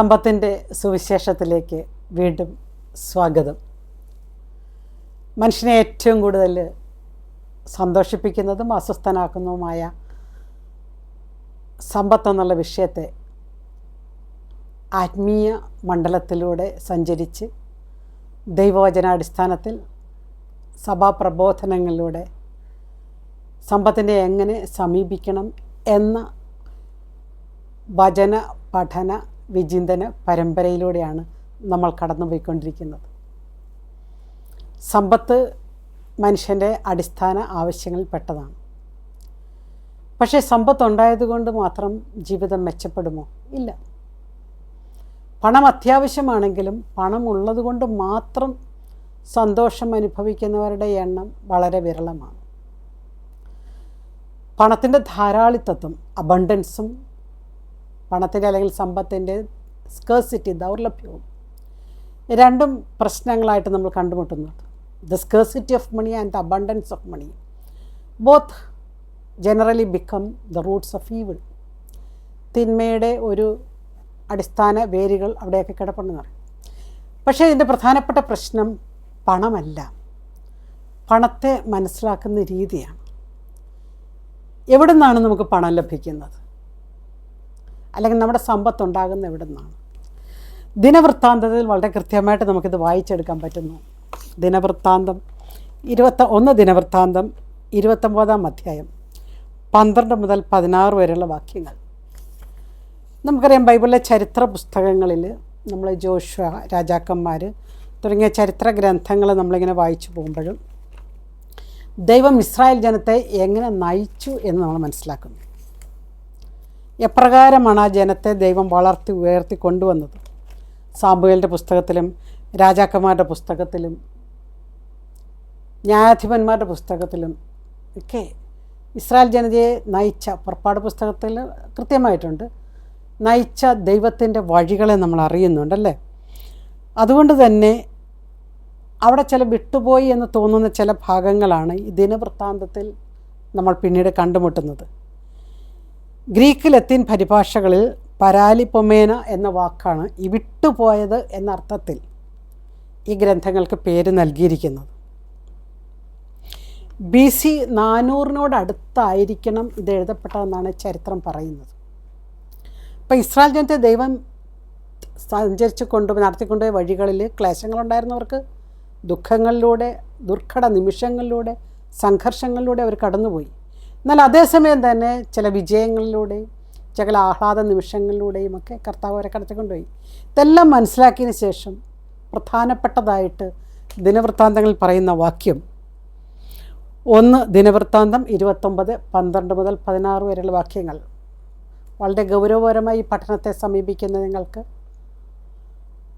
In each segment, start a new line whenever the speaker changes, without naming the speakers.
സമ്പത്തിന്റെ സുവിശേഷത്തിലേക്ക് വീണ്ടും സ്വാഗതം. മനുഷ്യനെ ഏറ്റവും കൂടുതൽ സന്തോഷിപ്പിക്കുന്നതും അസ്വസ്ഥനാക്കുന്നതുമായ സമ്പത്ത് എന്നുള്ള വിഷയത്തെ ആത്മീയ മണ്ഡലത്തിലൂടെ സഞ്ചരിച്ച് ദൈവവചനാടിസ്ഥാനത്തിൽ സഭാപ്രബോധനങ്ങളിലൂടെ സമ്പത്തിനെ എങ്ങനെ സമീപിക്കണം എന്ന വചന പഠന വിചിന്തന പരമ്പരയിലൂടെയാണ് നമ്മൾ കടന്നുപോയിക്കൊണ്ടിരിക്കുന്നത്. സമ്പത്ത് മനുഷ്യന്റെ അടിസ്ഥാന ആവശ്യങ്ങളിൽ പെട്ടതാണ്. പക്ഷേ സമ്പത്ത് ഉണ്ടായതുകൊണ്ട് മാത്രം ജീവിതം മെച്ചപ്പെടുമോ? ഇല്ല. പണം അത്യാവശ്യമാണെങ്കിലും പണം ഉള്ളതുകൊണ്ട് മാത്രം സന്തോഷം അനുഭവിക്കുന്നവരുടെ എണ്ണം വളരെ വിരളമാണ്. പണത്തിന്റെ ധാരാളിത്തത്വം അബണ്ടൻസും പണത്തിന്റെ അല്ലെങ്കിൽ സമ്പത്തിന്റെ സ്കേഴ്സിറ്റി ദൗർലഭ്യവും. രണ്ടും പ്രശ്നങ്ങളായിട്ട് നമ്മൾ കണ്ടുമുട്ടുന്നുണ്ട്. The scarcity of money and the abundance of money both generally become the roots of evil തിന്മയുടെ ഒരു അടിസ്ഥാന വേരുകൾ അവിടെയൊക്കെ കിടപ്പുണ്ടെന്ന് പറയും. പക്ഷേ ഇതിന്റെ പ്രധാനപ്പെട്ട പ്രശ്നം പണമല്ല. പണത്തെ മനസ്സിലാക്കുന്ന രീതിയാണ്. എവിടെ നിന്നാണ് നമുക്ക് പണം ലഭിക്കുന്നത്? അല്ലെങ്കിൽ നമ്മുടെ സമ്പത്ത് ഉണ്ടാകുന്ന എവിടെ നിന്നാണ് ദിനവൃത്താന്തത്തിൽ വളരെ കൃത്യമായിട്ട് നമുക്കിത് വായിച്ചെടുക്കാൻ പറ്റുന്നു. ദിനവൃത്താന്തം ഇരുപത്ത ഒന്ന് ദിനവൃത്താന്തം ഇരുപത്തൊമ്പതാം അധ്യായം പന്ത്രണ്ട് മുതൽ പതിനാറ് വരെയുള്ള വാക്യങ്ങൾ. നമുക്കറിയാം ബൈബിളിലെ ചരിത്ര പുസ്തകങ്ങളിൽ നമ്മൾ ജോഷ രാജാക്കന്മാർ തുടങ്ങിയ ചരിത്ര ഗ്രന്ഥങ്ങൾ നമ്മളിങ്ങനെ വായിച്ചു പോകുമ്പോഴും ദൈവം ഇസ്രായേൽ ജനത്തെ എങ്ങനെ നയിച്ചു എന്ന് നമ്മൾ മനസ്സിലാക്കുന്നു. എപ്രകാരമാണ് ആ ജനത്തെ ദൈവം വളർത്തി ഉയർത്തി കൊണ്ടുവന്നത്? സാമ്പുകളുടെ പുസ്തകത്തിലും രാജാക്കന്മാരുടെ പുസ്തകത്തിലും ന്യായാധിപന്മാരുടെ പുസ്തകത്തിലും ഒക്കെ ഇസ്രായേൽ ജനതയെ നയിച്ച പുറപ്പാട് പുസ്തകത്തിൽ കൃത്യമായിട്ടുണ്ട്. നയിച്ച ദൈവത്തിന്റെ വഴികളെ നമ്മൾ അറിയുന്നുണ്ടല്ലേ? അതുകൊണ്ട് തന്നെ അവിടെ ചില വിട്ടുപോയി എന്ന് തോന്നുന്ന ചില ഭാഗങ്ങളാണ് ഈ ദിനവൃത്താന്തത്തിൽ നമ്മൾ പിന്നീട് കണ്ടുമുട്ടുന്നത്. ഗ്രീക്ക് ലത്തീൻ പരിഭാഷകളിൽ പരാലിപ്പൊമേന എന്ന വാക്കാണ് ഈ വിട്ടുപോയത് എന്ന അർത്ഥത്തിൽ ഈ ഗ്രന്ഥങ്ങൾക്ക് പേര് നൽകിയിരിക്കുന്നത്. ബി സി നാനൂറിനോടടുത്തായിരിക്കണം ഇത് എഴുതപ്പെട്ടതെന്നാണ് ചരിത്രം പറയുന്നത്. അപ്പോൾ ഇസ്രായേൽ ജനത്തെ ദൈവം സഞ്ചരിച്ച് കൊണ്ടു നടത്തിക്കൊണ്ടുപോയ വഴികളിൽ ക്ലേശങ്ങളുണ്ടായിരുന്നവർക്ക് ദുഃഖങ്ങളിലൂടെ ദുർഘട നിമിഷങ്ങളിലൂടെ സംഘർഷങ്ങളിലൂടെ അവർ കടന്നുപോയി. എന്നാൽ അതേസമയം തന്നെ ചില വിജയങ്ങളിലൂടെയും ചില ആഹ്ലാദ നിമിഷങ്ങളിലൂടെയും ഒക്കെ കർത്താവ് അവരെ കടത്തിക്കൊണ്ടുപോയി ഇതെല്ലാം മനസ്സിലാക്കിയതിന് ശേഷം പ്രധാനപ്പെട്ടതായിട്ട് ദിനവൃത്താന്തങ്ങളിൽ പറയുന്ന വാക്യം. ഒന്ന് ദിനവൃത്താന്തം ഇരുപത്തൊമ്പത് പന്ത്രണ്ട് മുതൽ പതിനാറ് വരെയുള്ള വാക്യങ്ങൾ. വളരെ ഗൗരവപരമായി പഠനത്തെ സമീപിക്കുന്ന നിങ്ങൾക്ക്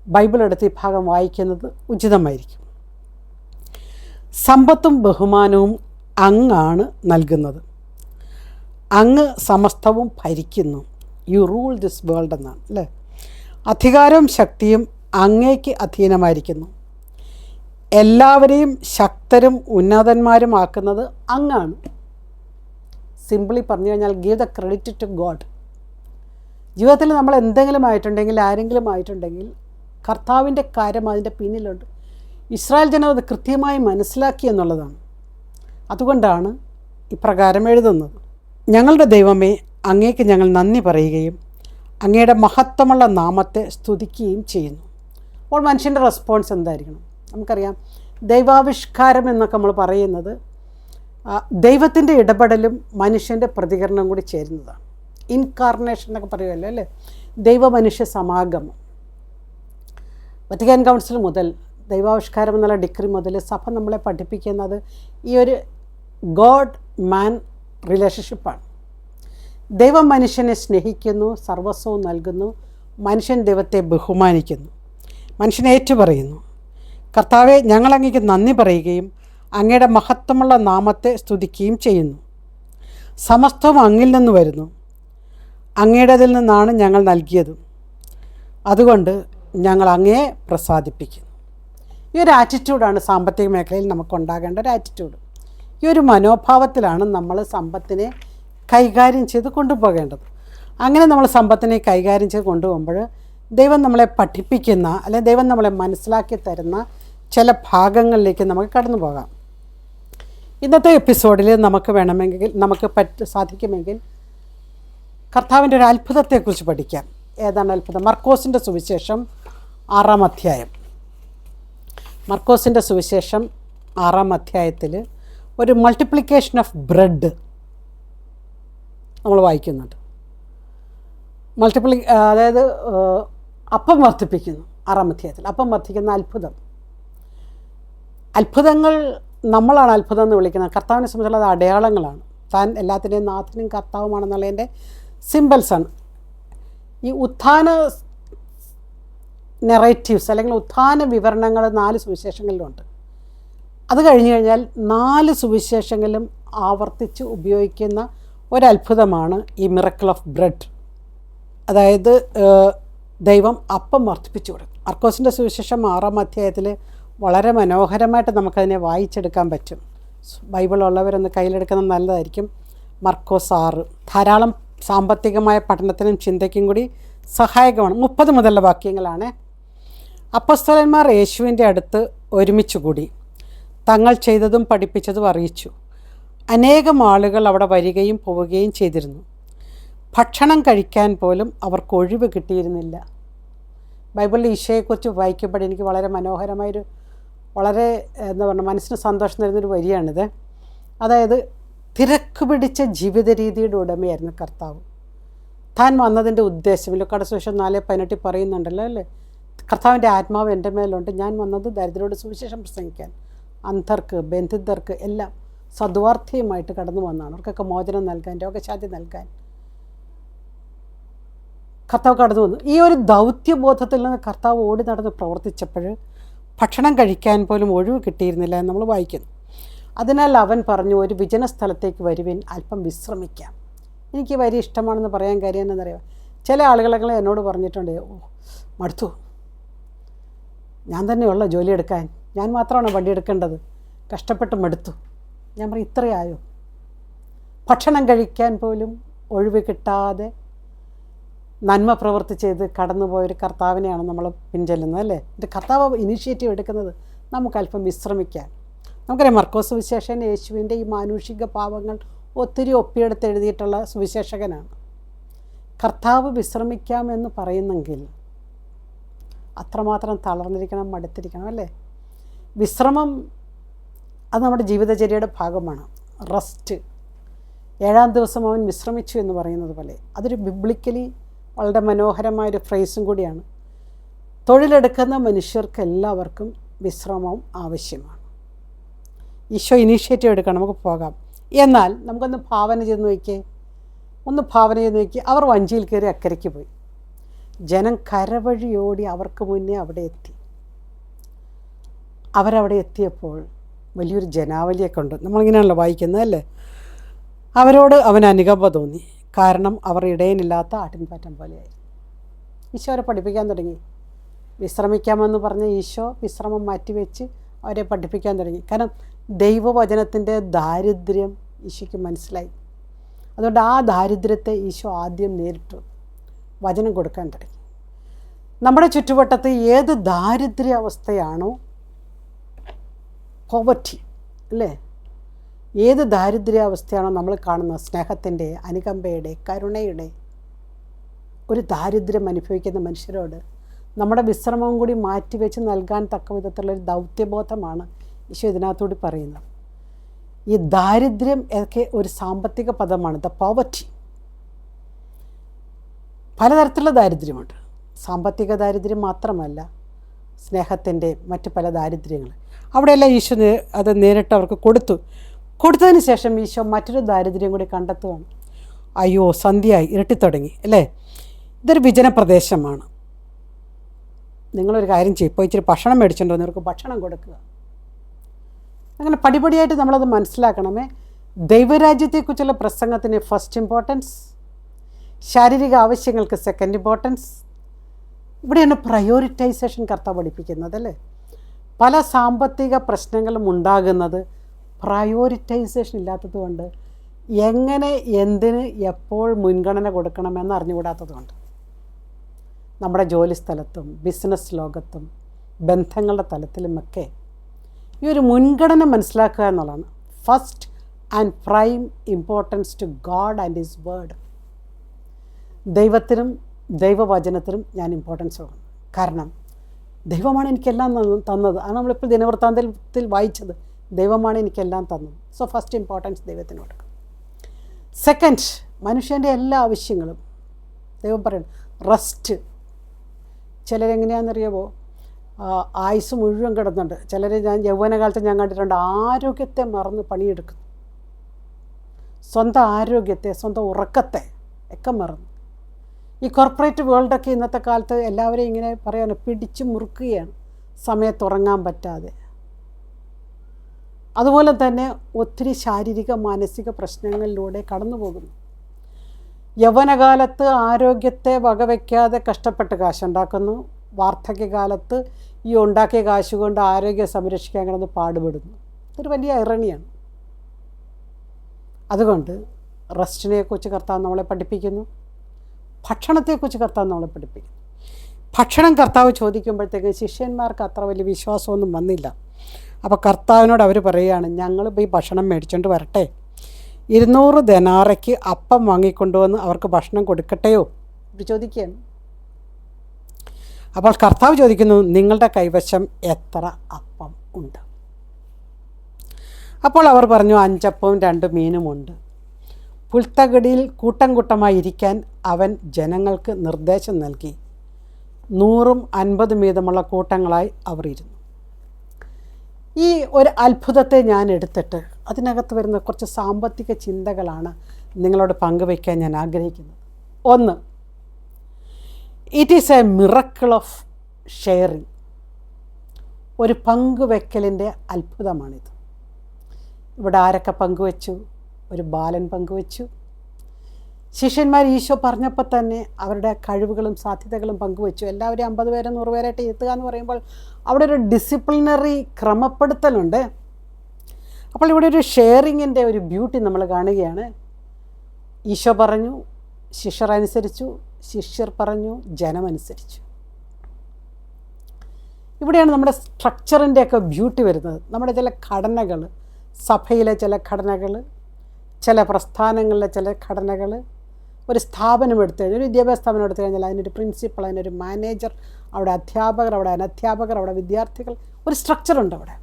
ബൈബിൾ എടുത്ത് ഈ ഭാഗം വായിക്കുന്നത് ഉചിതമായിരിക്കും. സമ്പത്തും ബഹുമാനവും അങ്ങാണ് നൽകുന്നത്. അങ്ങ് സമസ്തവും ഭരിക്കുന്നു. യു റൂൾ ദിസ് വേൾഡ് എന്നാണ് അല്ലേ? അധികാരവും ശക്തിയും അങ്ങേക്ക് അധീനമായിരിക്കുന്നു. എല്ലാവരെയും ശക്തരും ഉന്നതന്മാരുമാക്കുന്നത് അങ്ങാണ്. സിംപിളി പറഞ്ഞു കഴിഞ്ഞാൽ give the credit to God ജീവിതത്തിൽ നമ്മൾ എന്തെങ്കിലും ആയിട്ടുണ്ടെങ്കിൽ ആരെങ്കിലും ആയിട്ടുണ്ടെങ്കിൽ കർത്താവിന്റെ കാര്യം അതിന്റെ പിന്നിലുണ്ട്. ഇസ്രായേൽ ജനം അത് കൃത്യമായി മനസ്സിലാക്കി എന്നുള്ളതാണ്. അതുകൊണ്ടാണ് ഇപ്രകാരം എഴുതുന്നത്. ഞങ്ങളുടെ ദൈവമേ അങ്ങേക്ക് ഞങ്ങൾ നന്ദി പറയുകയും അങ്ങയുടെ മഹത്വമുള്ള നാമത്തെ സ്തുതിക്കുകയും ചെയ്യുന്നു. അപ്പോൾ മനുഷ്യന്റെ റെസ്പോൺസ് എന്തായിരിക്കണം? നമുക്കറിയാം ദൈവാവിഷ്കാരം എന്നൊക്കെ നമ്മൾ പറയുന്നത് ദൈവത്തിന്റെ ഇടപെടലും മനുഷ്യന്റെ പ്രതികരണവും കൂടി ചേരുന്നതാണ്. ഇൻകാർണേഷൻ എന്നൊക്കെ പറയുമല്ലോ അല്ലേ? ദൈവമനുഷ്യ സമാഗമം. വത്തിക്കാൻ കൗൺസിൽ മുതൽ ദൈവാവിഷ്കാരം എന്നുള്ള ഡിഗ്രി മുതൽ സഭ നമ്മളെ പഠിപ്പിക്കുന്നത് ഈ ഒരു ഗോഡ് മാൻ റിലേഷൻഷിപ്പാണ് ദൈവം മനുഷ്യനെ സ്നേഹിക്കുന്നു സർവസ്വവും നൽകുന്നു മനുഷ്യൻ ദൈവത്തെ ബഹുമാനിക്കുന്നു മനുഷ്യനെ ഏറ്റുപറയുന്നു. കർത്താവെ ഞങ്ങളങ്ങേക്ക് നന്ദി പറയുകയും അങ്ങയുടെ മഹത്വമുള്ള നാമത്തെ സ്തുതിക്കുകയും ചെയ്യുന്നു. സമസ്തവും അങ്ങിൽ നിന്ന് വരുന്നു. അങ്ങയുടേതിൽ നിന്നാണ് ഞങ്ങൾ നൽകിയതും. അതുകൊണ്ട് ഞങ്ങൾ അങ്ങയെ പ്രസാദിപ്പിക്കുന്നു. ഈ ഒരു ആറ്റിറ്റ്യൂഡാണ് സാമ്പത്തിക മേഖലയിൽ നമുക്കുണ്ടാകേണ്ട ഒരു ആറ്റിറ്റ്യൂഡ് ഈ ഒരു മനോഭാവത്തിലാണ് നമ്മൾ സമ്പത്തിനെ കൈകാര്യം ചെയ്ത് കൊണ്ടുപോകേണ്ടത്. അങ്ങനെ നമ്മൾ സമ്പത്തിനെ കൈകാര്യം ചെയ്ത് കൊണ്ടുപോകുമ്പോൾ ദൈവം നമ്മളെ പഠിപ്പിക്കുന്ന അല്ലെങ്കിൽ ദൈവം നമ്മളെ മനസ്സിലാക്കി തരുന്ന ചില ഭാഗങ്ങളിലേക്ക് നമുക്ക് കടന്നു പോകാം. ഇന്നത്തെ എപ്പിസോഡിൽ നമുക്ക് വേണമെങ്കിൽ നമുക്ക് പറ്റ സാധിക്കുമെങ്കിൽ കർത്താവിന്റെ ഒരു അത്ഭുതത്തെക്കുറിച്ച് പഠിക്കാം. ഏതാണ് അത്ഭുതം? മർക്കോസിന്റെ സുവിശേഷം ആറാം അധ്യായം. മർക്കോസിന്റെ സുവിശേഷം ആറാം അധ്യായത്തിൽ ഒരു മൾട്ടിപ്ലിക്കേഷൻ ഓഫ് ബ്രെഡ് നമ്മൾ വായിക്കുന്നുണ്ട്. മൾട്ടിപ്ലി അതായത് അപ്പം വർദ്ധിപ്പിക്കുന്നു. ആറാം അധ്യായത്തിൽ. അപ്പം വർദ്ധിക്കുന്ന അത്ഭുതം. അത്ഭുതങ്ങൾ നമ്മളാണ് അത്ഭുതം എന്ന് വിളിക്കുന്നത്. കർത്താവിനെ സംബന്ധിച്ചുള്ള അത് അടയാളങ്ങളാണ്. താൻ എല്ലാത്തിന്റെയും നാഥനും കർത്താവുമാണെന്നുള്ളതിന്റെ സിമ്പിൾസാണ് ഈ ഉത്ഥാന നെറേറ്റീവ്സ് അല്ലെങ്കിൽ ഉത്ഥാന വിവരണങ്ങൾ നാല് സുവിശേഷങ്ങളിലുണ്ട്. അത് കഴിഞ്ഞു കഴിഞ്ഞാൽ നാല് സുവിശേഷങ്ങളും ആവർത്തിച്ച് ഉപയോഗിക്കുന്ന ഒരത്ഭുതമാണ് ഈ മിറക്കിൾ ഓഫ് ബ്രെഡ് അതായത് ദൈവം അപ്പം വർദ്ധിപ്പിച്ചു കൊടുക്കും. അർക്കോസിന്റെ സുവിശേഷം ആറാം അധ്യായത്തിൽ വളരെ മനോഹരമായിട്ട് നമുക്കതിനെ വായിച്ചെടുക്കാൻ പറ്റും. ബൈബിൾ ഉള്ളവരൊന്ന് കയ്യിലെടുക്കുന്നത് നല്ലതായിരിക്കും. മർക്കോസ് ആറ്. ധാരാളം സാമ്പത്തികമായ പഠനത്തിനും ചിന്തയ്ക്കും കൂടി സഹായകമാണ്. മുപ്പത് മുതലുള്ള വാക്യങ്ങളാണ്. അപ്പസ്തലന്മാർ യേശുവിന്റെ അടുത്ത് ഒരുമിച്ച് കൂടി. തങ്ങൾ ചെയ്തതും പഠിപ്പിച്ചതും അറിയിച്ചു. അനേകം ആളുകൾ അവിടെ വരികയും പോവുകയും ചെയ്തിരുന്നു. ഭക്ഷണം കഴിക്കാൻ പോലും അവർക്ക് ഒഴിവ് കിട്ടിയിരുന്നില്ല. ബൈബിളിൽ ഈശോയെക്കുറിച്ച് വായിക്കുമ്പോൾ എനിക്ക് വളരെ മനോഹരമായൊരു വളരെ എന്താ പറയുക മനസ്സിന് സന്തോഷം തരുന്നൊരു വരിയാണിത്. അതായത് തിരക്ക് പിടിച്ച ജീവിത രീതിയുടെ ഉടമയായിരുന്നു കർത്താവ്. താൻ വന്നതിന്റെ ഉദ്ദേശം ലുക്കാട് സുവിശേഷം നാല് പതിനെട്ടിൽ പറയുന്നുണ്ടല്ലോ അല്ലേ? കർത്താവിന്റെ ആത്മാവ് എന്റെ മേലുണ്ട് ഞാൻ വന്നത് ദരിദ്രരോട് സുവിശേഷം പ്രസംഗിക്കാൻ. അന്ധർക്ക് ബന്ധിതർക്ക് എല്ലാം സദ്വാർത്ഥിയുമായിട്ട് കടന്നു വന്നതാണ്. അവർക്കൊക്കെ മോചനം നൽകാൻ രോഗശാന്തി നൽകാൻ കർത്താവ് കടന്നു വന്നു. ഈ ഒരു ദൗത്യബോധത്തിൽ നിന്ന് കർത്താവ് ഓടി നടന്ന് പ്രവർത്തിച്ചപ്പോൾ ഭക്ഷണം കഴിക്കാൻ പോലും ഒഴിവ് കിട്ടിയിരുന്നില്ല എന്ന് നമ്മൾ വായിക്കുന്നു. അതിനാൽ അവൻ പറഞ്ഞു ഒരു വിജന സ്ഥലത്തേക്ക് വരുവിൻ അല്പം വിശ്രമിക്കാം. എനിക്ക് വരി ഇഷ്ടമാണെന്ന് പറയാൻ കാര്യം എന്നറിയാം ചില ആളുകളൊക്കെ എന്നോട് പറഞ്ഞിട്ടുണ്ട് ഓ മടുത്തു. ഞാൻ തന്നെയുള്ള ജോലി എടുക്കാൻ ഞാൻ മാത്രമാണ് വണ്ടി എടുക്കേണ്ടത്? കഷ്ടപ്പെട്ട് മടുത്തു. ഞാൻ പറയും ഇത്രയായോ? ഭക്ഷണം കഴിക്കാൻ പോലും ഒഴിവ് കിട്ടാതെ നന്മ പ്രവൃത്തി ചെയ്ത് കടന്നുപോയൊരു കർത്താവിനെയാണ് നമ്മൾ പിൻചെല്ലുന്നത് അല്ലേ? എന്റെ കർത്താവ് ഇനീഷ്യേറ്റീവ് എടുക്കുന്നത് നമുക്ക് അല്പം വിശ്രമിക്കാൻ. നമുക്കറിയാം മർക്കോസ് സുവിശേഷൻ യേശുവിന്റെ ഈ മാനുഷിക പാവങ്ങൾ ഒത്തിരി ഒപ്പിയെടുത്ത് എഴുതിയിട്ടുള്ള സുവിശേഷകനാണ്. കർത്താവ് വിശ്രമിക്കാമെന്ന് പറയുന്നെങ്കിൽ അത്രമാത്രം തളർന്നിരിക്കണം മടുത്തിരിക്കണം അല്ലേ? വിശ്രമം അത് നമ്മുടെ ജീവിതചര്യയുടെ ഭാഗമാണ്. റെസ്റ്റ് ഏഴാം ദിവസം അവൻ വിശ്രമിച്ചു എന്ന് പറയുന്നത് പോലെ അതൊരു ബിബ്ലിക്കലി വളരെ മനോഹരമായൊരു ഫ്രേസും കൂടിയാണ്. തൊഴിലെടുക്കുന്ന മനുഷ്യർക്ക് എല്ലാവർക്കും വിശ്രമവും ആവശ്യമാണ്. ഈശോ ഇനീഷ്യേറ്റീവ് എടുക്കണം. നമുക്ക് പോകാം. എന്നാൽ നമുക്കൊന്ന് ഭാവന ചെയ്ത് നോക്കിയേ. ഒന്ന് ഭാവന ചെയ്ത് നോക്കി. അവർ വഞ്ചിയിൽ കയറി അക്കരയ്ക്ക് പോയി. ജനം കരവഴിയോടി അവർക്ക് മുന്നേ അവിടെ എത്തി. അവരവിടെ എത്തിയപ്പോൾ വലിയൊരു ജനാവലിയൊക്കെ ഉണ്ട് നമ്മളിങ്ങനെയാണല്ലോ വായിക്കുന്നത് അല്ലേ? അവരോട് അവൻ അനുകമ്പ തോന്നി. കാരണം അവർ ഇടയനില്ലാത്ത ആട്ടിൻപാറ്റം പോലെയായി. ഈശോ അവരെ പഠിപ്പിക്കാൻ തുടങ്ങി. വിശ്രമിക്കാമെന്ന് പറഞ്ഞ ഈശോ വിശ്രമം മാറ്റിവെച്ച് അവരെ പഠിപ്പിക്കാൻ തുടങ്ങി. കാരണം ദൈവവചനത്തിന്റെ ദാരിദ്ര്യം ഈശോയ്ക്ക് മനസ്സിലായി. അതുകൊണ്ട് ആ ദാരിദ്ര്യത്തെ ഈശോ ആദ്യം നേരിട്ടു. വചനം കൊടുക്കാൻ തുടങ്ങി. നമ്മുടെ ചുറ്റുവട്ടത്ത് ഏത് ദാരിദ്ര്യ അവസ്ഥയാണോ പോവർട്ടി അല്ലേ? ഏത് ദാരിദ്ര്യാവസ്ഥയാണോ നമ്മൾ കാണുന്നത്? സ്നേഹത്തിന്റെ അനുകമ്പയുടെ കരുണയുടെ. ഒരു ദാരിദ്ര്യം അനുഭവിക്കുന്ന മനുഷ്യരോട് നമ്മുടെ വിശ്രമവും കൂടി മാറ്റിവെച്ച് നൽകാൻ തക്ക വിധത്തിലുള്ള ഒരു ദൗത്യബോധമാണ് ഈശോ ഇതിനകത്തൂടി പറയുന്നത്. ഈ ദാരിദ്ര്യം ഒക്കെ ഒരു സാമ്പത്തിക പദമാണ്. ദ പോവർട്ടി പലതരത്തിലുള്ള ദാരിദ്ര്യമുണ്ട്. സാമ്പത്തിക ദാരിദ്ര്യം മാത്രമല്ല സ്നേഹത്തിന്റെ മറ്റ് പല ദാരിദ്ര്യങ്ങൾ. അവിടെയെല്ലാം ഈശോ അത് നേരിട്ട് അവർക്ക് കൊടുത്തു. കൊടുത്തതിന് ശേഷം ഈശോ മറ്റൊരു ദാരിദ്ര്യം കൂടി കണ്ടെത്തുകയാണ് അയ്യോ സന്ധ്യയായി ഇരട്ടിത്തുടങ്ങി അല്ലേ? ഇതൊരു വിജന പ്രദേശമാണ് നിങ്ങളൊരു കാര്യം ചെയ്യും ഇപ്പോൾ ഇച്ചിരി ഭക്ഷണം മേടിച്ചിട്ടുണ്ടോ നിങ്ങൾക്ക് ഭക്ഷണം കൊടുക്കുക. അങ്ങനെ പടിപടിയായിട്ട് നമ്മളത് മനസ്സിലാക്കണമേ. ദൈവരാജ്യത്തെക്കുറിച്ചുള്ള പ്രസംഗത്തിന് ഫസ്റ്റ് ഇമ്പോർട്ടൻസ് ശാരീരിക ആവശ്യങ്ങൾക്ക് സെക്കൻഡ് ഇമ്പോർട്ടൻസ് ഇവിടെയാണ് പ്രയോറിറ്റൈസേഷൻ കർത്താവ് പഠിപ്പിക്കുന്നത് അല്ലേ? പല സാമ്പത്തിക പ്രശ്നങ്ങളും ഉണ്ടാകുന്നത് പ്രയോറിറ്റൈസേഷൻ ഇല്ലാത്തത് കൊണ്ട് എങ്ങനെ എന്തിന് എപ്പോൾ മുൻഗണന കൊടുക്കണമെന്ന് അറിഞ്ഞുകൂടാത്തത് കൊണ്ട് നമ്മുടെ ജോലി സ്ഥലത്തും ബിസിനസ് ലോകത്തും ബന്ധങ്ങളുടെ തലത്തിലുമൊക്കെ ഈ ഒരു മുൻഗണന മനസ്സിലാക്കുക എന്നുള്ളതാണ്. First and prime importance to God and his word ദൈവത്തിനും ദൈവവചനത്തിനും ഞാൻ ഇമ്പോർട്ടൻസ് കൊടുക്കും കാരണം ദൈവമാണ് എനിക്കെല്ലാം തന്ന- തന്നത്. അത് നമ്മളിപ്പോൾ ദിനവൃത്താന്തത്തിൽ വായിച്ചത്. ദൈവമാണ് എനിക്കെല്ലാം തന്നത്. സോ ഫസ്റ്റ് ഇമ്പോർട്ടൻസ് ദൈവത്തിന് കൊടുക്കും സെക്കൻഡ് മനുഷ്യന്റെ എല്ലാ ആവശ്യങ്ങളും ദൈവം പറയണം റെസ്റ്റ് ചിലരെങ്ങനെയാണെന്നറിയാമോ ആയുസ് മുഴുവൻ കിടന്നുണ്ട്. ചിലർ ഞാൻ യൗവനകാലത്ത് ഞാൻ കണ്ടിട്ടുണ്ട് ആരോഗ്യത്തെ മറന്ന് പണിയെടുക്കുന്നു. സ്വന്തം ആരോഗ്യത്തെ സ്വന്തം ഉറക്കത്തെ ഒക്കെ മറന്നു. ഈ കോർപ്പറേറ്റ് വേൾഡൊക്കെ ഇന്നത്തെ കാലത്ത് എല്ലാവരെയും ഇങ്ങനെ പറയാണ് പിടിച്ചു മുറുക്കുകയാണ്. സമയത്ത് ഉറങ്ങാൻ പറ്റാതെ. അതുപോലെ തന്നെ ഒത്തിരി ശാരീരിക മാനസിക പ്രശ്നങ്ങളിലൂടെ കടന്നു പോകുന്നു. യൗവനകാലത്ത് ആരോഗ്യത്തെ വകവയ്ക്കാതെ കഷ്ടപ്പെട്ട് കാശുണ്ടാക്കുന്നു. വാർദ്ധക്യകാലത്ത് ഈ ഉണ്ടാക്കിയ കാശ് കൊണ്ട് ആരോഗ്യം സംരക്ഷിക്കാൻ കിടന്ന് പാടുപെടുന്നു. ഇതൊരു വലിയ ഇറണിയാണ് അതുകൊണ്ട് റെസ്റ്റിനെക്കുറിച്ച് കർത്താവ് നമ്മളെ പഠിപ്പിക്കുന്നു. ഭക്ഷണത്തെക്കുറിച്ച് കർത്താവ് നമ്മളെ പഠിപ്പിക്കുന്നു. ഭക്ഷണം കർത്താവ് ചോദിക്കുമ്പോഴത്തേക്ക് ശിഷ്യന്മാർക്ക് അത്ര വലിയ വിശ്വാസമൊന്നും വന്നില്ല. അപ്പോൾ കർത്താവിനോട് അവർ പറയുകയാണ് ഞങ്ങൾ ഈ ഭക്ഷണം മേടിച്ചുകൊണ്ട് വരട്ടെ. ഇരുന്നൂറ് ദനാറയ്ക്ക് അപ്പം വാങ്ങിക്കൊണ്ടുവന്ന് അവർക്ക് ഭക്ഷണം കൊടുക്കട്ടെയോ? ഇവർ ചോദിക്കുകയാണ്. അപ്പോൾ കർത്താവ് ചോദിക്കുന്നു നിങ്ങളുടെ കൈവശം എത്ര അപ്പം ഉണ്ട്? അപ്പോൾ അവർ പറഞ്ഞു അഞ്ചപ്പവും രണ്ട് മീനുമുണ്ട്. പുൽത്തകടിയിൽ കൂട്ടം കൂട്ടമായി ഇരിക്കാൻ അവൻ ജനങ്ങൾക്ക് നിർദ്ദേശം നൽകി. നൂറും അൻപതും വീതമുള്ള കൂട്ടങ്ങളായി അവർ ഇരുന്നു. ഈ ഒരു അത്ഭുതത്തെ ഞാൻ എടുത്തിട്ട് അതിനകത്ത് വരുന്ന കുറച്ച് സാമ്പത്തിക ചിന്തകളാണ് നിങ്ങളോട് പങ്കുവയ്ക്കാൻ ഞാൻ ആഗ്രഹിക്കുന്നത്. ഒന്ന് it is a miracle of sharing ഒരു പങ്കുവെക്കലിന്റെ അത്ഭുതമാണിത്. ഇവിടെ ആരൊക്കെ പങ്കുവച്ചു? ഒരു ബാലൻ പങ്കുവച്ചു. ശിഷ്യന്മാർ ഈശോ പറഞ്ഞപ്പോൾ തന്നെ അവരുടെ കഴിവുകളും സാധ്യതകളും പങ്കുവച്ചു. എല്ലാവരും അമ്പത് പേരെ നൂറ് പേരായിട്ട് എത്തുക എന്ന് പറയുമ്പോൾ അവിടെ ഒരു ഡിസിപ്ലിനറി ക്രമപ്പെടുത്തലുണ്ട്. അപ്പോൾ ഇവിടെ ഒരു ഷെയറിങ്ങിന്റെ ഒരു ബ്യൂട്ടി നമ്മൾ കാണുകയാണ്. ഈശോ പറഞ്ഞു ശിഷ്യർ അനുസരിച്ചു ശിഷ്യർ പറഞ്ഞു ജനമനുസരിച്ചു ഇവിടെയാണ് നമ്മുടെ സ്ട്രക്ചറിന്റെയൊക്കെ ബ്യൂട്ടി വരുന്നത്. നമ്മുടെ ചില ഘടനകൾ സഭയിലെ ചില ഘടനകൾ ചില പ്രസ്ഥാനങ്ങളിലെ ചില ഘടനകൾ ഒരു സ്ഥാപനം എടുത്തു കഴിഞ്ഞാൽ ഒരു വിദ്യാഭ്യാസ സ്ഥാപനം എടുത്തു കഴിഞ്ഞാൽ അതിനൊരു പ്രിൻസിപ്പൾ അതിനൊരു മാനേജർ അവിടെ അധ്യാപകർ അവിടെ അനധ്യാപകർ അവിടെ വിദ്യാർത്ഥികൾ ഒരു സ്ട്രക്ചറുണ്ട് അവിടെ.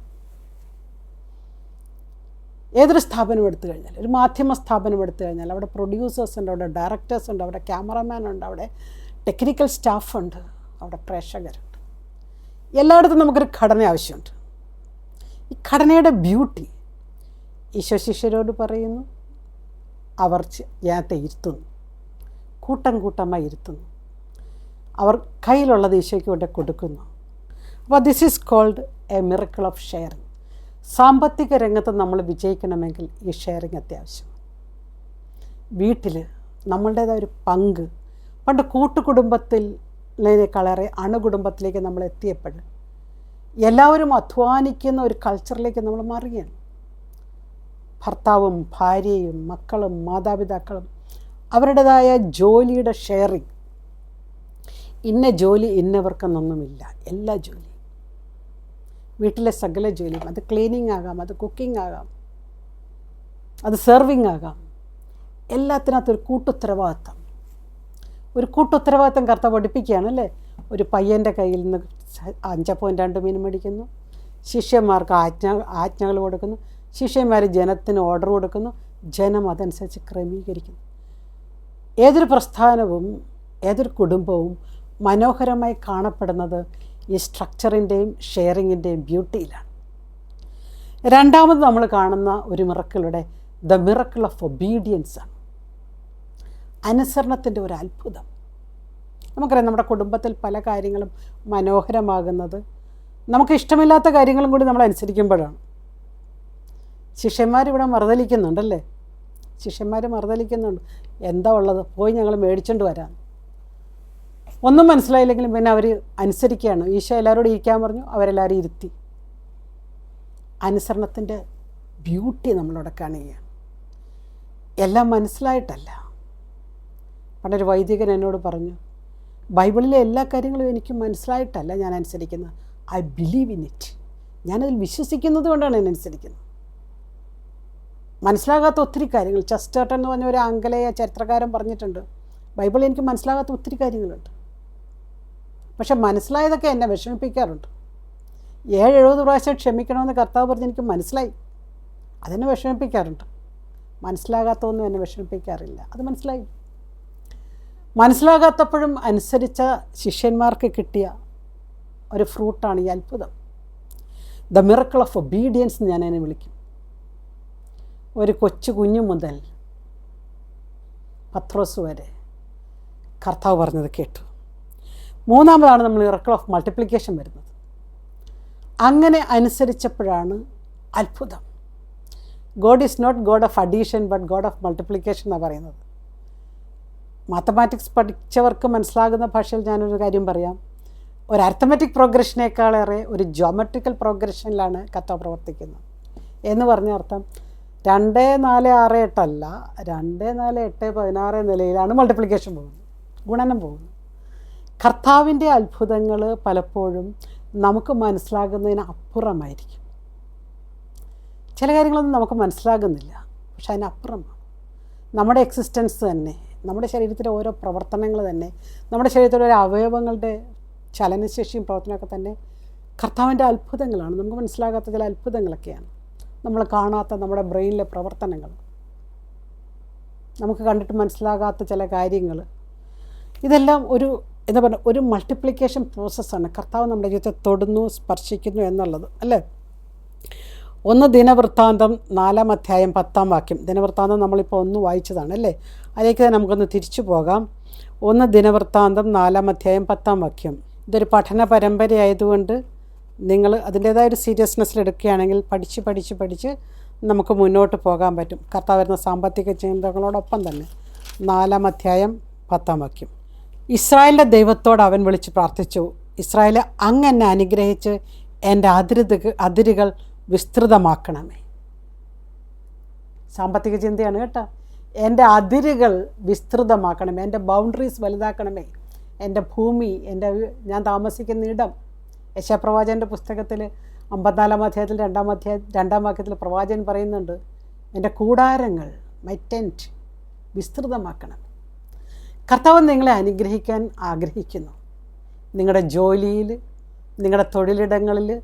ഏതൊരു സ്ഥാപനം എടുത്തു കഴിഞ്ഞാൽ ഒരു മാധ്യമ സ്ഥാപനം എടുത്തു കഴിഞ്ഞാൽ അവിടെ പ്രൊഡ്യൂസേഴ്സ് ഉണ്ട് അവിടെ ഡയറക്ടേഴ്സ് ഉണ്ട് അവിടെ ക്യാമറമാൻ ഉണ്ട് അവിടെ ടെക്നിക്കൽ സ്റ്റാഫ് ഉണ്ട് അവിടെ പ്രേക്ഷകരുണ്ട് എല്ലായിടത്തും നമുക്കൊരു ഘടന ആവശ്യമുണ്ട്. ഈ ഘടനയുടെ ബ്യൂട്ടി ഈശോ ശിഷ്യരോട് പറയുന്നു അവർ ജനത്തെ ഇരുത്തുന്നു. കൂട്ടം കൂട്ടമായി ഇരുത്തുന്നു. അവർ കയ്യിലുള്ളത് ഈശോയ്ക്ക് കൊണ്ട് കൊടുക്കുന്നു. അപ്പോൾ this is called a miracle of sharing സാമ്പത്തിക രംഗത്ത് നമ്മൾ വിജയിക്കണമെങ്കിൽ ഈ ഷെയറിങ് അത്യാവശ്യം. വീട്ടിൽ നമ്മളുടേതായ ഒരു പങ്ക്. പണ്ട് കൂട്ടുകുടുംബത്തിൽ ളേക്കാളേറെ അണുകുടുംബത്തിലേക്ക് നമ്മൾ എത്തിയപ്പോൾ എല്ലാവരും അധ്വാനിക്കുന്ന ഒരു കൾച്ചറിലേക്ക് നമ്മൾ മാറുകയാണ്. ഭർത്താവും ഭാര്യയും മക്കളും മാതാപിതാക്കളും അവരുടേതായ ജോലിയുടെ ഷെയറിങ്. ഇന്ന ജോലി ഇന്നവർക്കെന്നൊന്നുമില്ല. എല്ലാ ജോലിയും. വീട്ടിലെ സകല ജോലിയും. അത് ക്ലീനിങ് ആകാം അത് കുക്കിംഗ് ആകാം അത് സെർവിങ് ആകാം. എല്ലാത്തിനകത്തൊരു കൂട്ടുത്തരവാദിത്തം. ഒരു കൂട്ടുത്തരവാദിത്തം കർത്താവ് പഠിപ്പിക്കുകയാണ് അല്ലേ? ഒരു പയ്യന്റെ കയ്യിൽ നിന്ന് അഞ്ചപ്പവും രണ്ട് മീൻ മേടിക്കുന്നു. ശിഷ്യന്മാർക്ക് ആജ്ഞ ആജ്ഞകൾ കൊടുക്കുന്നു. ശിഷ്യന്മാർ ജനത്തിന് ഓർഡർ കൊടുക്കുന്നു ജനം അതനുസരിച്ച് ക്രമീകരിക്കുന്നു. ഏതൊരു പ്രസ്ഥാനവും ഏതൊരു കുടുംബവും മനോഹരമായി കാണപ്പെടുന്നത് ഈ സ്ട്രക്ചറിന്റെയും ഷെയറിങ്ങിന്റെയും ബ്യൂട്ടിയിലാണ് രണ്ടാമത് നമ്മൾ കാണുന്ന ഒരു മിറക്കിളുടെ ദ മിറക്കിൾ ഓഫ് ഒബീഡിയൻസ് ആണ്. അനുസരണത്തിന്റെ ഒരു അത്ഭുതം. നമുക്കറിയാം നമ്മുടെ കുടുംബത്തിൽ പല കാര്യങ്ങളും മനോഹരമാകുന്നത്. നമുക്ക് ഇഷ്ടമില്ലാത്ത കാര്യങ്ങളും കൂടി നമ്മൾ അനുസരിക്കുമ്പോഴാണ്. ശിഷ്യന്മാർ ഇവിടെ മറുതലിക്കുന്നുണ്ടല്ലേ? ശിഷ്യന്മാർ മറുതലിക്കുന്നുണ്ട്. എന്താ ഉള്ളത്? പോയി ഞങ്ങൾ മേടിച്ചുകൊണ്ട് വരാം. ഒന്നും മനസ്സിലായില്ലെങ്കിലും പിന്നെ അവർ അനുസരിക്കുകയാണ്. ഈശോ എല്ലാവരോടും ഇരിക്കാൻ പറഞ്ഞു അവരെല്ലാവരും ഇരുത്തി. അനുസരണത്തിന്റെ ബ്യൂട്ടി നമ്മളവിടെ കാണുകയാണ്. എല്ലാം മനസ്സിലായിട്ടല്ല. പണ്ടൊരു വൈദികൻ എന്നോട് പറഞ്ഞു ബൈബിളിലെ എല്ലാ കാര്യങ്ങളും എനിക്ക് മനസ്സിലായിട്ടല്ല ഞാൻ അനുസരിക്കുന്നത്. I believe in it. ഞാനതിൽ വിശ്വസിക്കുന്നത് കൊണ്ടാണ് ഞാൻ അനുസരിക്കുന്നത്. മനസ്സിലാകാത്ത ഒത്തിരി കാര്യങ്ങൾ. ചെസ്റ്റേട്ടൻ എന്ന് പറഞ്ഞ ഒരു ആംഗലേയ ചരിത്രകാരൻ പറഞ്ഞിട്ടുണ്ട്. ബൈബിളിൽ എനിക്ക് മനസ്സിലാകാത്ത ഒത്തിരി കാര്യങ്ങളുണ്ട്. പക്ഷെ മനസ്സിലായതൊക്കെ എന്നെ വിഷമിപ്പിക്കാറുണ്ട്. ഏഴ് എഴുപത് പ്രാവശ്യം ക്ഷമിക്കണമെന്ന് കർത്താവ് പറഞ്ഞ് എനിക്ക് മനസ്സിലായി. അതെന്നെ വിഷമിപ്പിക്കാറുണ്ട്. മനസ്സിലാകാത്തതൊന്നും എന്നെ വിഷമിപ്പിക്കാറില്ല. അത് മനസ്സിലായി. മനസ്സിലാകാത്തപ്പോഴും അനുസരിച്ച ശിഷ്യന്മാർക്ക് കിട്ടിയ ഒരു ഫ്രൂട്ടാണ് ഈ അത്ഭുതം. ദ മിറക്കിൾ ഓഫ് ഒബീഡിയൻസ് എന്ന് ഞാൻ അതിനെ വിളിക്കും. ഒരു കൊച്ചു കുഞ്ഞു മുതൽ പത്രോസ് വരെ കർത്താവ് പറഞ്ഞത് കേട്ടു. മൂന്നാമതാണ് നമ്മൾ ഇറക്കൾ ഓഫ് മൾട്ടിപ്ലിക്കേഷൻ വരുന്നത്. അങ്ങനെ അനുസരിച്ചപ്പോഴാണ് അത്ഭുതം. God is not God of addition but God of multiplication എന്നാണ് പറയുന്നത്. മാത്തമാറ്റിക്സ് പഠിച്ചവർക്ക് മനസ്സിലാകുന്ന ഭാഷയിൽ ഞാനൊരു കാര്യം പറയാം. ഒരു അർത്ഥമെറ്റിക് പ്രോഗ്രഷനേക്കാളേറെ ഒരു ജോമെട്രിക്കൽ പ്രോഗ്രഷനിലാണ് കഥ പ്രവർത്തിക്കുന്നത്. എന്ന് പറഞ്ഞ അർത്ഥം രണ്ട് നാല് ആറ് എട്ടല്ല രണ്ട് നാല് എട്ട് പതിനാറ് നിലയിലാണ് മൾട്ടിപ്ലിക്കേഷൻ പോകുന്നത് ഗുണനം പോകുന്നത്. കർത്താവിന്റെ അത്ഭുതങ്ങൾ പലപ്പോഴും നമുക്ക് മനസ്സിലാകുന്നതിന് അപ്പുറമായിരിക്കും. ചില കാര്യങ്ങളൊന്നും നമുക്ക് മനസ്സിലാകുന്നില്ല പക്ഷെ അതിനപ്പുറമാണ് നമ്മുടെ എക്സിസ്റ്റൻസ് തന്നെ നമ്മുടെ ശരീരത്തിലെ ഓരോ പ്രവർത്തനങ്ങൾ തന്നെ നമ്മുടെ ശരീരത്തിലെ ഓരോ അവയവങ്ങളുടെ ചലനശേഷിയും പ്രവർത്തനമൊക്കെ തന്നെ കർത്താവിന്റെ അത്ഭുതങ്ങളാണ്. നമുക്ക് മനസ്സിലാകാത്ത ചില അത്ഭുതങ്ങളൊക്കെയാണ്. നമ്മൾ കാണാത്ത നമ്മുടെ ബ്രെയിനിലെ പ്രവർത്തനങ്ങൾ. നമുക്ക് കണ്ടിട്ട് മനസ്സിലാകാത്ത ചില കാര്യങ്ങൾ. ഇതെല്ലാം ഒരു എന്താ പറയുക ഒരു മൾട്ടിപ്ലിക്കേഷൻ പ്രോസസ്സാണ് കർത്താവ് നമ്മുടെ ജീവിതത്തെ തൊടുന്നു സ്പർശിക്കുന്നു എന്നുള്ളത് അല്ലേ? ഒന്ന് ദിനവൃത്താന്തം നാലാം അധ്യായം പത്താം വാക്യം. ദിനവൃത്താന്തം നമ്മളിപ്പോൾ ഒന്ന് വായിച്ചതാണ് അല്ലേ? അതിലേക്ക് തന്നെ നമുക്കൊന്ന് തിരിച്ചു പോകാം. ഒന്ന് ദിനവൃത്താന്തം നാലാം അധ്യായം പത്താം വാക്യം. ഇതൊരു പഠന പരമ്പരയായതുകൊണ്ട് നിങ്ങൾ അതിന്റേതായ ഒരു സീരിയസ്നെസ്സിൽ എടുക്കുകയാണെങ്കിൽ പഠിച്ച് പഠിച്ച് പഠിച്ച് നമുക്ക് മുന്നോട്ട് പോകാൻ പറ്റും. കർത്താവ് വരുന്ന സാമ്പത്തിക ചിന്തകളോടൊപ്പം തന്നെ നാലാം അധ്യായം പത്താം വാക്യം. ഇസ്രായേലിന്റെ ദൈവത്തോട് അവൻ വിളിച്ച് പ്രാർത്ഥിച്ചു. ഇസ്രായേൽ അങ്ങ് എന്നെ അനുഗ്രഹിച്ച് എന്റെ അതിരുത് അതിരുകൾ വിസ്തൃതമാക്കണമേ. സാമ്പത്തിക ചിന്തയാണ് കേട്ടോ. എന്റെ അതിരുകൾ വിസ്തൃതമാക്കണമേ. എന്റെ ബൗണ്ടറീസ് വലുതാക്കണമേ. എന്റെ ഭൂമി എന്റെ ഞാൻ താമസിക്കുന്ന ഇടം യശപ്രവാചകന്റെ പുസ്തകത്തിൽ അമ്പത്തിനാലാം അധ്യായത്തിൽ രണ്ടാം അധ്യായ രണ്ടാം വാക്യത്തിൽ പ്രവാചൻ പറയുന്നുണ്ട് എന്റെ കൂടാരങ്ങൾ മൈ ടെന്റ് വിസ്തൃതമാക്കണം? കർത്താവ് നിങ്ങളെ അനുഗ്രഹിക്കാൻ ആഗ്രഹിക്കുന്നു. നിങ്ങളുടെ ജോലിയിൽ നിങ്ങളുടെ തൊഴിലിടങ്ങളിൽ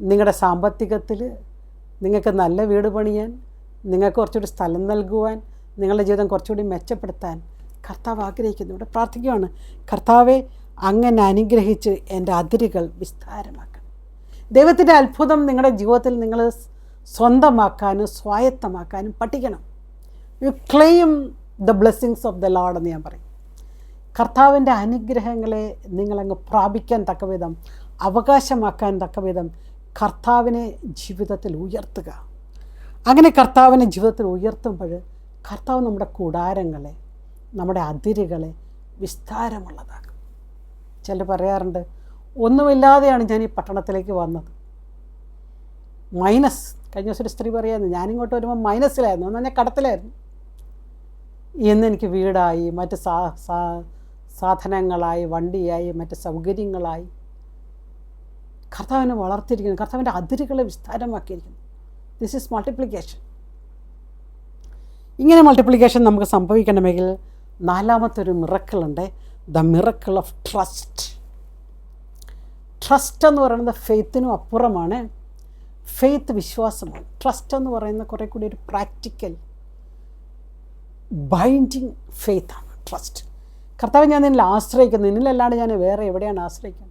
നിങ്ങളുടെ സാമ്പത്തികത്തിൽ നിങ്ങൾക്ക് നല്ല വീട് പണിയാൻ നിങ്ങൾക്ക് കുറച്ചുകൂടി സ്ഥലം നൽകുവാൻ നിങ്ങളുടെ ജീവിതം കുറച്ചുകൂടി മെച്ചപ്പെടുത്താൻ കർത്താവ് ആഗ്രഹിക്കുന്നു. ഇവിടെ പ്രാർത്ഥിക്കുകയാണ്. കർത്താവെ അങ്ങനെ അനുഗ്രഹിച്ച് എന്റെ അതിരുകൾ വിസ്താരമാക്കണം. ദൈവത്തിന്റെ അത്ഭുതം നിങ്ങളുടെ ജീവിതത്തിൽ നിങ്ങൾ സ്വന്തമാക്കാനും സ്വായത്തമാക്കാനും പഠിക്കണം. You claim the blessings of the Lord എന്ന് ഞാൻ പറയും. കർത്താവിന്റെ അനുഗ്രഹങ്ങളെ നിങ്ങളങ്ങ് പ്രാപിക്കാൻ തക്കവിധം അവകാശമാക്കാൻ തക്കവിധം കർത്താവിനെ ജീവിതത്തിൽ ഉയർത്തുക. അങ്ങനെ കർത്താവിനെ ജീവിതത്തിൽ ഉയർത്തുമ്പോൾ കർത്താവ് നമ്മുടെ കൂടാരങ്ങളെ നമ്മുടെ അതിരുകളെ വിസ്താരമുള്ളതാക്കും. ചിലർ പറയാറുണ്ട് ഒന്നുമില്ലാതെയാണ് ഞാൻ ഈ പട്ടണത്തിലേക്ക് വന്നത്. മൈനസ് കഴിഞ്ഞ ദിവസം ഒരു സ്ത്രീ പറയായിരുന്നു ഞാനിങ്ങോട്ട് വരുമ്പോൾ മൈനസിലായിരുന്നു എന്നാൽ ഞാൻ കടത്തിലായിരുന്നു. ഇന്ന് എനിക്ക് വീടായി മറ്റ് സാ സാധനങ്ങളായി വണ്ടിയായി മറ്റ് സൗകര്യങ്ങളായി. കർത്താവിനെ വളർത്തിയിരിക്കുന്നു കർത്താവിന്റെ അതിരുകളെ വിസ്താരമാക്കിയിരിക്കുന്നു. ദിസ് ഈസ് മൾട്ടിപ്ലിക്കേഷൻ ഇങ്ങനെ മൾട്ടിപ്ലിക്കേഷൻ നമുക്ക് സംഭവിക്കണമെങ്കിൽ നാലാമത്തെ ഒരു മിറക്കിളുണ്ട് the miracle of trust trust എന്ന് പറയുന്നത് ഫെയ്ത്തിനും അപ്പുറമാണ്. ഫെയ്ത്ത് വിശ്വാസമാണ്. ട്രസ്റ്റ് എന്ന് പറയുന്ന കുറേ കൂടി ഒരു പ്രാക്ടിക്കൽ ബൈൻഡിങ് ഫെയ്ത്ത് ആണ്. ട്രസ്റ്റ് കർത്താവ് ഞാൻ നിന്നിൽ ആശ്രയിക്കുന്നു. നിന്നിലല്ലാണ്ട് ഞാൻ വേറെ എവിടെയാണ് ആശ്രയിക്കുന്നത്?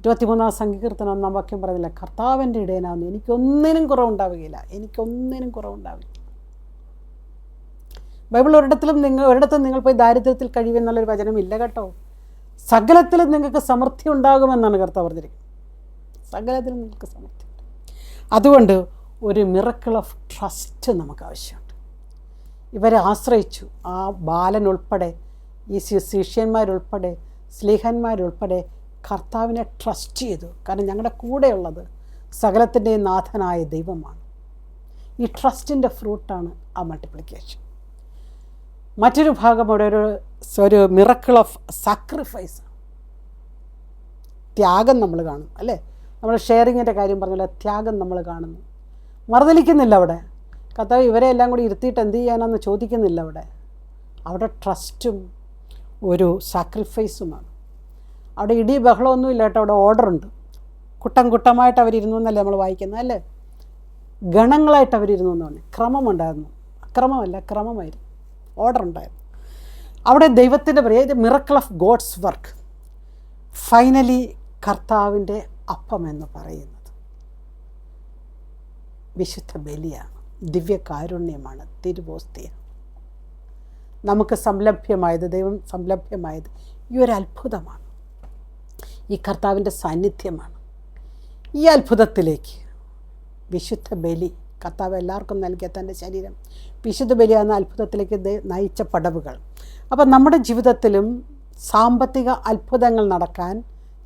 ഇരുപത്തിമൂന്നാം സങ്കീർത്തനം ഒന്നാം വാക്യം പറയുന്നില്ല കർത്താവിന്റെ ഇടയനാകുന്നു എനിക്കൊന്നിനും കുറവുണ്ടാവുകയില്ല. എനിക്കൊന്നിനും കുറവുണ്ടാവില്ല. ബൈബിൾ ഒരിടത്തിലും നിങ്ങൾ ഒരിടത്തും നിങ്ങൾ പോയി ദാരിദ്ര്യത്തിൽ കഴിയുമെന്നുള്ളൊരു വചനം ഇല്ല കേട്ടോ. സകലത്തിലും നിങ്ങൾക്ക് സമൃദ്ധി ഉണ്ടാകുമെന്നാണ് കർത്താവ് പറഞ്ഞിരിക്കുന്നത്. സകലത്തിലും നിങ്ങൾക്ക് സമൃദ്ധി അതുകൊണ്ട് ഒരു മിറക്കിൾ ഓഫ് ട്രസ്റ്റ് നമുക്ക് ആവശ്യമുണ്ട്. ഇവരെ ആശ്രയിച്ചു. ആ ബാലൻ ഉൾപ്പെടെ ഈ ശിഷ്യന്മാരുൾപ്പെടെ സ്ലീഹന്മാരുൾപ്പെടെ കർത്താവിനെ ട്രസ്റ്റ് ചെയ്തു. കാരണം ഞങ്ങളുടെ കൂടെയുള്ളത് സകലത്തിന്റെയും നാഥനായ ദൈവമാണ്. ഈ ട്രസ്റ്റിന്റെ ഫ്രൂട്ടാണ് ആ മൾട്ടിപ്ലിക്കേഷൻ മറ്റൊരു ഭാഗം അവിടെ ഒരു ഒരു മിറക്കിൾ ഓഫ് സാക്രിഫൈസ് ത്യാഗം നമ്മൾ കാണും അല്ലേ? നമ്മൾ ഷെയറിങ്ങിന്റെ കാര്യം പറഞ്ഞല്ലോ ത്യാഗം നമ്മൾ കാണുന്നു. മറുതലിക്കുന്നില്ല അവിടെ. കർത്താവ് ഇവരെ എല്ലാം കൂടി ഇരുത്തിയിട്ട് എന്ത് ചെയ്യാനാണെന്ന് ചോദിക്കുന്നില്ല അവിടെ. അവിടെ ട്രസ്റ്റും ഒരു സാക്രിഫൈസുമാണ് അവിടെ ഇടി ബഹളമൊന്നും ഇല്ല കേട്ടോ അവിടെ ഓർഡറുണ്ട് കുട്ടം കുട്ടമായിട്ട് അവരിരുന്നു എന്നല്ലേ നമ്മൾ വായിക്കുന്നത് അല്ലേ? ഗണങ്ങളായിട്ട് അവരിരുന്നു എന്ന് പറഞ്ഞു. ക്രമമുണ്ടായിരുന്നു അക്രമമല്ല ക്രമമായിരുന്നു. ഓർഡർ ഉണ്ടായിരുന്നു. അവിടെ ദൈവത്തിന്റെ പറയുക miracle of God's work finally കർത്താവിന്റെ അപ്പം എന്ന് പറയുന്നത്. വിശുദ്ധ ബലിയാണ്. ദിവ്യകാരുണ്യമാണ്. തിരുവോസ്തിയാണ് നമുക്ക് സംലഭ്യമായത് ദൈവം സംലഭ്യമായത് ഈ ഒരു അത്ഭുതമാണ്. ഈ കർത്താവിന്റെ സാന്നിധ്യമാണ്. ഈ അത്ഭുതത്തിലേക്ക് വിശുദ്ധ ബലി കർത്താവ് എല്ലാവർക്കും നൽകിയ തന്റെ ശരീരം. വിശുദ്ധ ബലി അത്ഭുതത്തിലേക്ക് നയിച്ച പടവുകൾ. അപ്പം നമ്മുടെ ജീവിതത്തിലും സാമ്പത്തിക അത്ഭുതങ്ങൾ നടക്കാൻ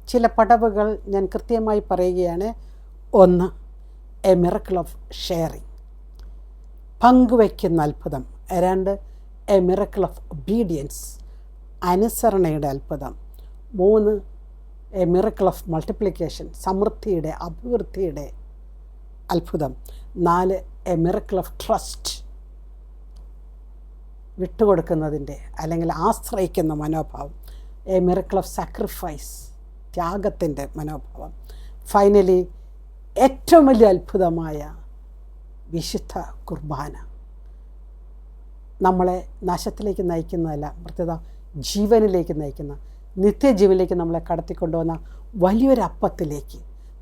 ചില പടവുകൾ ഞാൻ കൃത്യമായി പറയുകയാണ്. ഒന്ന് എ മിറക്കിൾ ഓഫ് ഷെയറിങ് പങ്കുവയ്ക്കുന്ന അത്ഭുതം. രണ്ട് എ മിറക്കിൾ ഓഫ് ഒബീഡിയൻസ് അനുസരണയുടെ അത്ഭുതം. മൂന്ന് എ മിറക്കിൾ ഓഫ് മൾട്ടിപ്ലിക്കേഷൻ സമൃദ്ധിയുടെ അഭിവൃദ്ധിയുടെ അത്ഭുതം. നാല് എ മിറക്കിൾ ഓഫ് ട്രസ്റ്റ് വിട്ടുകൊടുക്കുന്നതിന്റെ അല്ലെങ്കിൽ ആശ്രയിക്കുന്ന മനോഭാവം. എ മിറക്കിൾ ഓഫ് സാക്രിഫൈസ് ത്യാഗത്തിന്റെ മനോഭാവം. ഫൈനലി ഏറ്റവും വലിയ അത്ഭുതമായ വിശുദ്ധ കുർബാന. നമ്മളെ നാശത്തിലേക്ക് നയിക്കുന്നതല്ല പ്രത്യേക ജീവനിലേക്ക് നയിക്കുന്ന നിത്യജീവനിലേക്ക് നമ്മളെ കടത്തിക്കൊണ്ടുവന്ന വലിയൊരു അപ്പത്തിലേക്ക്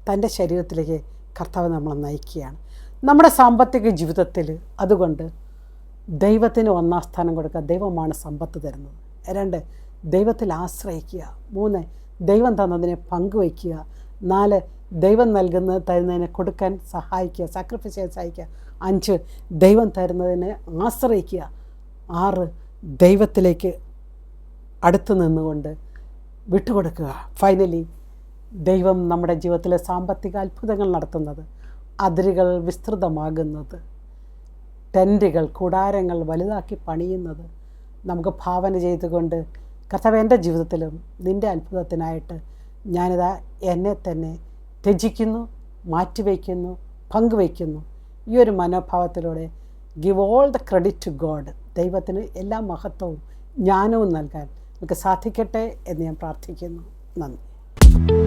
തന്റെ ശരീരത്തിലേക്ക് കർത്താവ് നമ്മളെ നയിക്കുകയാണ്. നമ്മുടെ സാമ്പത്തിക ജീവിതത്തിൽ അതുകൊണ്ട് ദൈവത്തിന് ഒന്നാം സ്ഥാനം കൊടുക്കുക ദൈവമാണ് സമ്പത്ത് തരുന്നത്. രണ്ട് ദൈവത്തിൽ ആശ്രയിക്കുക. മൂന്ന് ദൈവം തന്നതിനെ പങ്കുവയ്ക്കുക. നാല് ദൈവം നൽകുന്ന തരുന്നതിനെ കൊടുക്കാൻ സഹായിക്കുക സാക്രിഫൈസ് ചെയ്യാൻ സഹായിക്കുക. അഞ്ച് ദൈവം തരുന്നതിനെ ആശ്രയിക്കുക. ആറ് ദൈവത്തിലേക്ക് അടുത്ത് നിന്നുകൊണ്ട് വിട്ടുകൊടുക്കുക. ഫൈനലി ദൈവം നമ്മുടെ ജീവിതത്തിലെ സാമ്പത്തിക അത്ഭുതങ്ങൾ നടത്തുന്നത് അതിരുകൾ വിസ്തൃതമാകുന്നത് ടെന്റുകൾ കൂടാരങ്ങൾ വലുതാക്കി പണിയുന്നത് നമുക്ക് ഭാവന ചെയ്തുകൊണ്ട് കർത്താവ് എന്റെ ജീവിതത്തിലും നിന്റെ അത്ഭുതത്തിനായിട്ട് ഞാനിതാ എന്നെ തന്നെ ത്യജിക്കുന്നു മാറ്റിവെക്കുന്നു പങ്കുവയ്ക്കുന്നു. ഈ ഒരു മനോഭാവത്തിലൂടെ give all the credit to God ദൈവത്തിന് എല്ലാ മഹത്വവും ജ്ഞാനവും നൽകാൻ നമുക്ക് സാധിക്കട്ടെ എന്ന് ഞാൻ പ്രാർത്ഥിക്കുന്നു. നന്ദി.